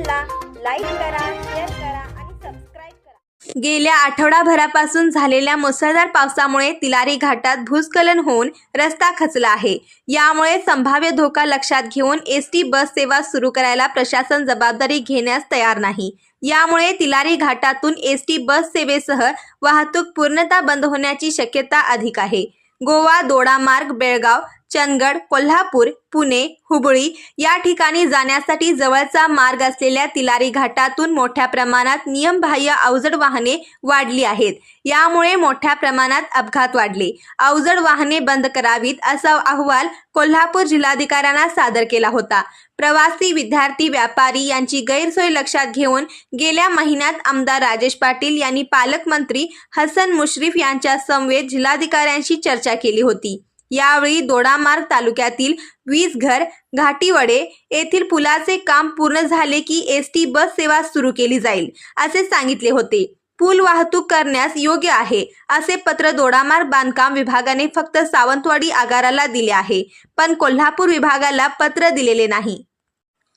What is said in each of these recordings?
चॅनलला लाईक करा शेअर करा आणि सबस्क्राईब करा. गेल्या आठवडाभरापासून झालेल्या मुसळधार पावसामुळे तिलारी घाटात भूस्खलन होऊन रस्ता खचला आहे. यामुळे संभाव्य धोका लक्षात घेऊन एस टी बस सेवा सुरू करायला प्रशासन जबाबदारी घेण्यास तयार नाही. यामुळे तिलारी घाटातून एस टी बस सेवेसह वाहतूक पूर्णतः बंद होण्याची शक्यता अधिक आहे. गोवा दोडामार्ग बेळगाव चंदगड कोल्हापूर पुणे हुबळी या ठिकाणी जाण्यासाठी जवळचा मार्ग असलेल्या तिलारी घाटातून मोठ्या प्रमाणात नियमबाह्य अवजड वाहने वाढली आहेत. यामुळे मोठ्या प्रमाणात अपघात वाढले. अवजड वाहने बंद करावीत असा अहवाल कोल्हापूर जिल्हाधिकाऱ्यांना सादर केला होता. प्रवासी विद्यार्थी व्यापारी यांची गैरसोय लक्षात घेऊन गेल्या महिन्यात आमदार राजेश पाटील यांनी पालकमंत्री हसन मुश्रीफ यांच्या समवेत जिल्हाधिकाऱ्यांशी चर्चा केली होती. यावेळी दोडामार्ग तालुक्यातील वीज घर घाटीवडे येथील पुलाचे काम पूर्ण झाले की एस टी बस सेवा सुरू केली जाईल असे सांगितले होते. पूल वाहतूक करण्यास योग्य आहे असे पत्र दोडामार्ग बांधकाम विभागाने फक्त सावंतवाडी आगाराला दिले आहे पण कोल्हापूर विभागाला पत्र दिलेले नाही.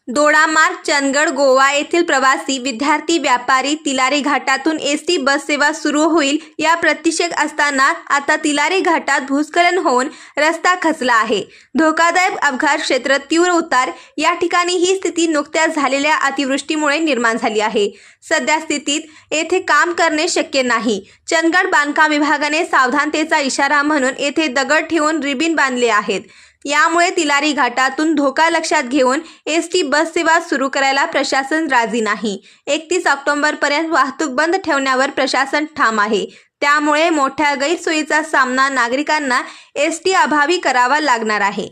दोडामार्ग चंदगड गोवा येथील प्रवासी विद्यार्थी व्यापारी तिलारी घाटातून एस टी बस सेवा सुरू होईल. या प्रतीक्षेत असताना आता तिलारी घाटात भूस्खलन होऊन रस्ता खचला आहे. धोकादायक अपघात क्षेत्र तीव्र उतार. या ठिकाणी ही स्थिती नुकत्याच झालेल्या अतिवृष्टीमुळे निर्माण झाली आहे. सध्या स्थितीत येथे काम करणे शक्य नाही. चंदगड बांधकाम विभागाने सावधानतेचा इशारा म्हणून येथे दगड ठेवून रिबीन बांधले आहेत. यामुळे तिलारी घाटातून धोका लक्षात घेऊन एस टी बस सेवा सुरू करायला प्रशासन राजी नाही. एकतीस ऑक्टोबरपर्यंत वाहतूक बंद ठेवण्यावर प्रशासन ठाम आहे. त्यामुळे मोठ्या गैरसोयीचा सामना नागरिकांना एस टी अभावी करावा लागणार आहे.